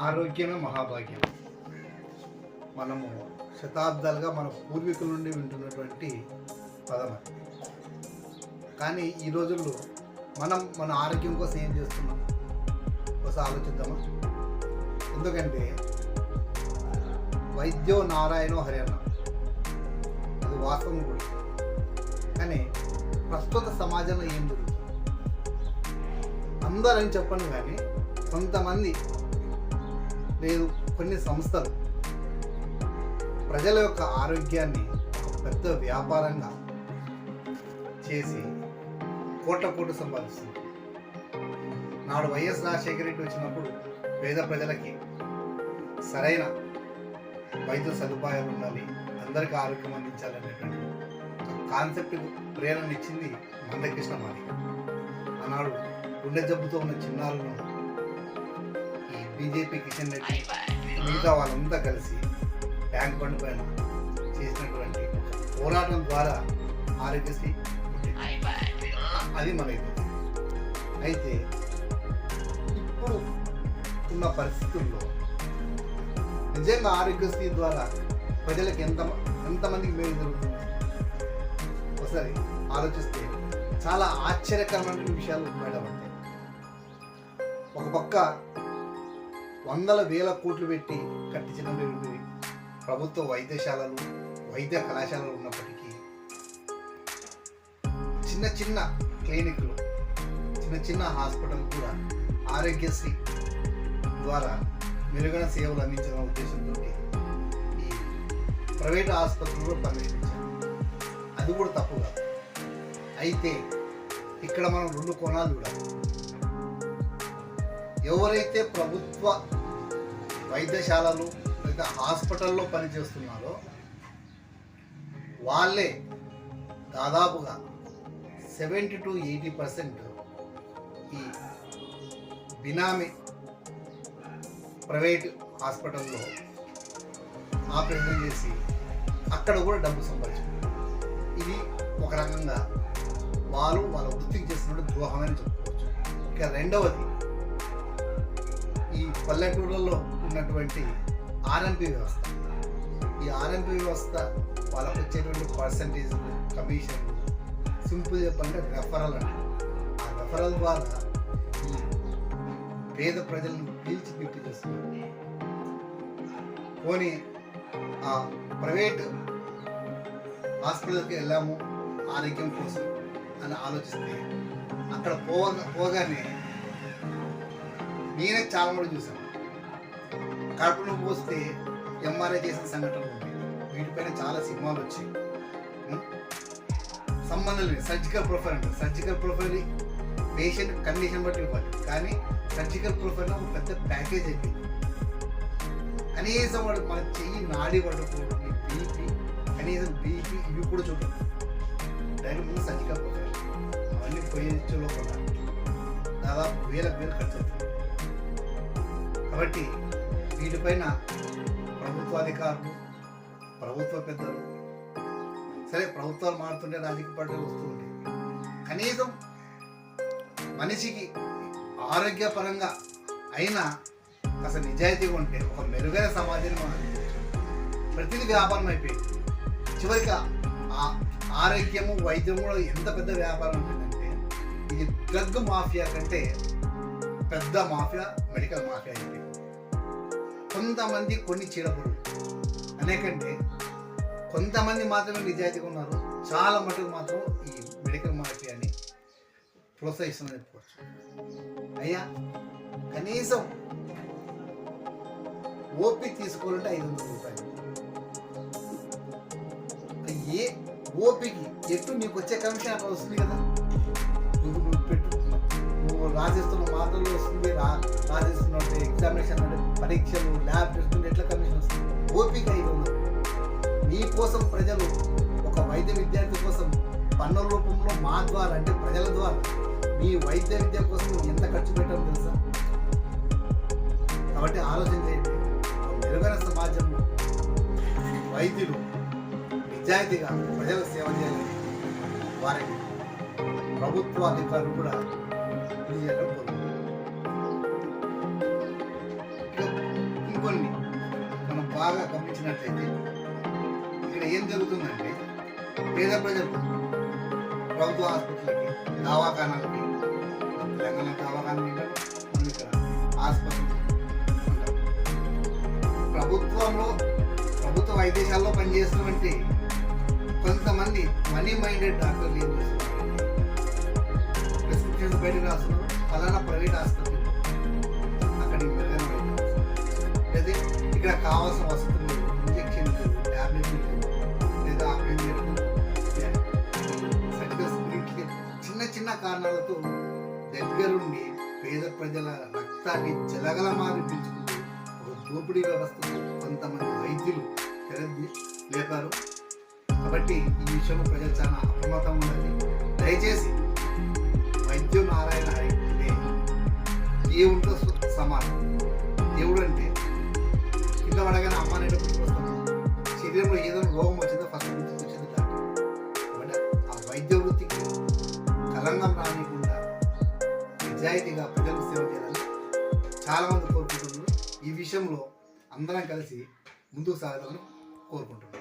ఆరోగ్యమే మహాభాగ్యం. మనము శతాబ్దాలుగా మన పూర్వీకుల నుండి వింటున్నటువంటి పదం అది కానీ ఈ రోజుల్లో మనం మన ఆరోగ్యం కోసం ఏం చేస్తున్నాం? ఒకసారి ఆలోచిద్దామా? ఎందుకంటే వైద్యో నారాయణో హరియాణ అది వాస్తవం కూడా. కానీ ప్రస్తుత సమాజంలో ఏం జరుగుతుంది? అందరని చెప్పను కానీ కొంతమంది లేదు కొన్ని సంస్థలు ప్రజల యొక్క ఆరోగ్యాన్ని ఒక పెద్ద వ్యాపారంగా చేసి కోట్ల కోట్లు సంపాదిస్తుంది నాడు వైఎస్ రాజశేఖర రెడ్డి వచ్చినప్పుడు పేద ప్రజలకి సరైన వైద్య సదుపాయాలు ఉండాలి అందరికీ ఆరోగ్యం అందించాలనేటువంటి కాన్సెప్ట్ ప్రేరణ ఇచ్చింది మందకృష్ణ మాదిగ ఆనాడు గుండె జబ్బుతో ఉన్న చిన్నారులను బీజేపీ కిషన్ రెడ్డి మిగతా వాళ్ళంతా కలిసి ట్యాంక్ బండ్ పైన చేసినటువంటి పోరాటం ద్వారా ఆరోగ్యశ్రీ. అది మన అయితే ఇప్పుడు ఉన్న పరిస్థితుల్లో నిజంగా ఆరోగ్యశ్రీ ద్వారా ప్రజలకు ఎంత ఎంతమందికి మేలు జరుగుతుంది? ఒకసారి ఆలోచిస్తే చాలా ఆశ్చర్యకరమైన విషయాలు బయటపడతాయి ఒక పక్క వందల వేల కోట్లు పెట్టి కట్టించినటువంటి ప్రభుత్వ వైద్యశాలలు వైద్య కళాశాలలు ఉన్నప్పటికీ చిన్న చిన్న క్లినిక్లు చిన్న చిన్న హాస్పిటల్ కూడా ఆరోగ్యశ్రీ ద్వారా మెరుగైన సేవలు అందించిన ఉద్దేశంతో ఈ ప్రైవేట్ ఆసుపత్రులు పర్యటించారు. అది కూడా తప్పు కాదు. అయితే ఇక్కడ మనం రెండు కోణాలు చూడాలి. ఎవరైతే ప్రభుత్వ వైద్యశాలలు లేదా హాస్పిటల్లో పనిచేస్తున్నారో వాళ్ళే దాదాపుగా సెవెంటీ టు ఎయిటీ పర్సెంట్ ఈ బినామీ ప్రైవేట్ హాస్పిటల్లో ఆపరేషన్ చేసి అక్కడ కూడా డబ్బు సంపాదించుకుంటారు ఇది ఒక రకంగా వాళ్ళు వాళ్ళ వృత్తికి చేస్తున్నట్టు ద్రోహమని చెప్పుకోవచ్చు. ఇక రెండవది ఈ పల్లెటూళ్ళలో ఉన్నటువంటి ఆర్ఎంపీ వ్యవస్థ. ఈ ఆర్ఎంపీ వ్యవస్థ వాళ్ళకు వచ్చేటువంటి పర్సంటేజ్ కమిషన్ సింపుల్ చెప్పాలంటే రెఫరల్ అంటే ఆ రెఫరల్ ద్వారా ఈ పేద ప్రజలను పీల్చి పిప్పి చేస్తున్నారు. పోనీ ఆ ప్రైవేట్ హాస్పిటల్కి వెళ్ళాము ఆరోగ్యం కోసం అని ఆలోచిస్తే అక్కడ పోగా పోగానే నేనే చాలా కూడా చూసాను కడుపులో పోస్తే ఎంఆర్ఐ చేసిన సంఘటనలు ఉన్నాయి. వీటిపైన చాలా సినిమాలు వచ్చాయి. సంబంధం లేదు. సర్జికల్ ప్రొఫైల్ అంటారు సర్జికల్ ప్రొఫైల్ పేషెంట్ కండిషన్ బట్టి ఇవ్వాలి. కానీ సర్జికల్ ప్రొఫైల్ ఒక పెద్ద ప్యాకేజ్ అయిపోయింది. కనీసం వాడు మన చెయ్యి నాడి పడకూడదు బీపీ కనీసం బీపీ ఇవి కూడా చూడదు డైరెక్ట్ ముందు సర్జికల్ ప్రొఫైల్ అవన్నీ పోయే దాదాపు వేల వేలు ఖర్చు అవుతుంది. కాబట్టి వీటిపైన ప్రభుత్వ అధికారులు ప్రభుత్వ పెద్దలు సరే ప్రభుత్వాలు మారుతుంటే రాజకీయ పార్టీలు వస్తూ ఉంటాయి. కనీసం మనిషికి ఆరోగ్యపరంగా అయినా అసలు నిజాయితీగా ఉంటే ఒక మెరుగైన సమాజాన్ని మనం ప్రతిదీ వ్యాపారం అయిపోయింది. చివరికి ఆ ఆరోగ్యము వైద్యం కూడా ఎంత పెద్ద వ్యాపారం ఉంటుందంటే ఇది డ్రగ్ మాఫియా కంటే పెద్ద మాఫియా మెడికల్ మాఫియా అయిపోయింది కొంతమంది కొన్ని చీడపురులు అనేకంటే కొంతమంది మాత్రమే నిజాయితీగా ఉన్నారు. చాలా మటుకు మాత్రం ఈ మెడికల్ మాఫియాని ప్రోత్సహిస్తుందని చెప్పుకోవచ్చు. అయ్యా కనీసం ఓపీ తీసుకోవాలంటే ఐదు వందల రూపాయలు. ఏ ఓపీకి ఎటు నీకు వచ్చే కమిషన్ అక్కడ వస్తుంది కదా? రాసిస్తున్న మాటలు వస్తుంది రా రాసిస్తున్న ఎగ్జామినేషన్ అంటే పరీక్షలు ల్యాబ్ టెస్టులు ఎట్లా కమిషన్ వస్తుంది? ఓపిక ఐదు ఉంది నీ కోసం ప్రజలు ఒక వైద్య విద్యార్థి కోసం పన్నుల రూపంలో మా ద్వారా అంటే ప్రజల ద్వారా మీ వైద్య విద్య కోసం ఎంత ఖర్చు పెట్టాలో తెలుసా? కాబట్టి ఆలోచన చేయండి. మెరుగైన సమాజంలో వైద్యులు నిజాయితీగా ప్రజల సేవ చేయాలి. వారికి ప్రభుత్వ అధికారులు కూడా తెలియజేయడం కోరుకుంటున్నాను. ఇక మనం బాగా గమనించినట్లయితే ఇక్కడ ఏం జరుగుతుందంటే పేద ప్రజలు ప్రభుత్వ ఆసుపత్రులకి దవాఖానాలకి తెలంగాణ దవాఖాన ఇక్కడ ఆసుపత్రి ప్రభుత్వంలో ప్రభుత్వ వైద్యశాలలో పనిచేస్తున్నటువంటి కొంతమంది మనీ మైండెడ్ డాక్టర్లు ఏం చేస్తున్నారు ప్రిస్క్రిప్షన్స్ బయటకు ఫలానా ప్రైవేట్ ఆసుపత్రి. అక్కడికి వెళ్ళని లేదా ఇక్కడ కావాల్సిన వసతులు ఇంజెక్షన్ ఇంజక్షన్లు లేదా చిన్న చిన్న కారణాలతో దగ్గరుండి పేద ప్రజల రక్తాన్ని జలగలమారి పిలుచుకుంటూ ఒక దోపిడీ వ్యవస్థను కొంతమంది వైద్యులు తెరది లేపారు. కాబట్టి ఈ విషయంలో ప్రజలు చాలా అప్రమత్తంగా ఉన్నది దయచేసి సత్యనారాయణ నారాయణ అంటే దేవుడితో సమానం. దేవుడు అంటే కింద పడగానే అమ్మ నేను శరీరంలో ఏదైనా రోగం వచ్చిందో ఫస్ట్ నుంచి వచ్చింది కాబట్టి ఆ వైద్య వృత్తికి కలంగం రానికుండా నిజాయితీగా ప్రజలకు సేవ చేయాలని చాలామంది కోరుకుంటున్నారు. ఈ విషయంలో అందరం కలిసి ముందుకు సాగాలని కోరుకుంటున్నాను